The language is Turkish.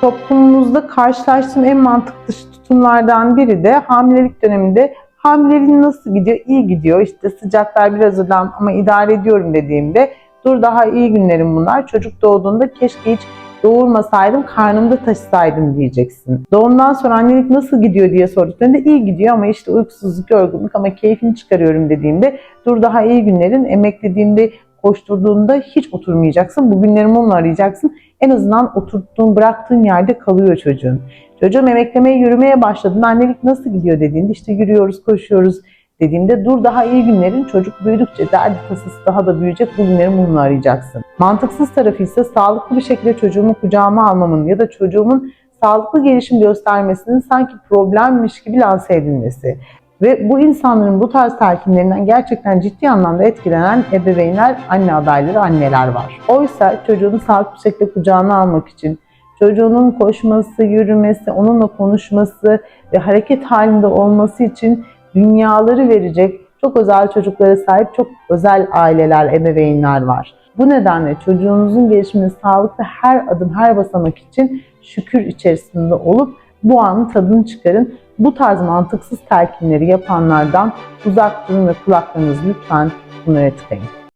Toplumumuzda karşılaştığım en mantıklı tutumlardan biri de hamilelik döneminde hamileliğin nasıl gidiyor? İyi gidiyor. İşte sıcaklar biraz ödem ama idare ediyorum dediğimde dur daha iyi günlerim bunlar. Çocuk doğduğunda keşke hiç doğurmasaydım, karnımda taşısaydım diyeceksin. Doğumdan sonra annelik nasıl gidiyor diye sorduklarında iyi gidiyor ama işte uykusuzluk, yorgunluk ama keyfini çıkarıyorum dediğimde dur daha iyi günlerin emeklediğinde koşturduğunda hiç oturmayacaksın. Bu günleri mumla arayacaksın. En azından oturttuğun, bıraktığın yerde kalıyor çocuğun. Çocuğum emeklemeye, yürümeye başladığında annelik nasıl gidiyor dediğinde işte yürüyoruz, koşuyoruz dediğimde dur daha iyi günlerin çocuk büyüdükçe derdi tasası daha da büyüyecek bu günleri mumla arayacaksın. Mantıksız tarafı ise sağlıklı bir şekilde çocuğumu kucağıma almamın ya da çocuğumun sağlıklı gelişim göstermesinin sanki problemmiş gibi lanse edilmesi. Ve bu insanların bu tarz telkinlerinden gerçekten ciddi anlamda etkilenen ebeveynler, anne adayları, anneler var. Oysa çocuğunu sağlıklı bir şekilde kucağına almak için, çocuğunun koşması, yürümesi, onunla konuşması ve hareket halinde olması için dünyaları verecek çok özel çocuklara sahip çok özel aileler, ebeveynler var. Bu nedenle çocuğunuzun gelişimini sağlıklı her adım, her basamak için şükür içerisinde olup bu anın tadını çıkarın. Bu tarz mantıksız telkinleri yapanlardan uzak durun ve kulaklarınızı lütfen bunlara tıkayın.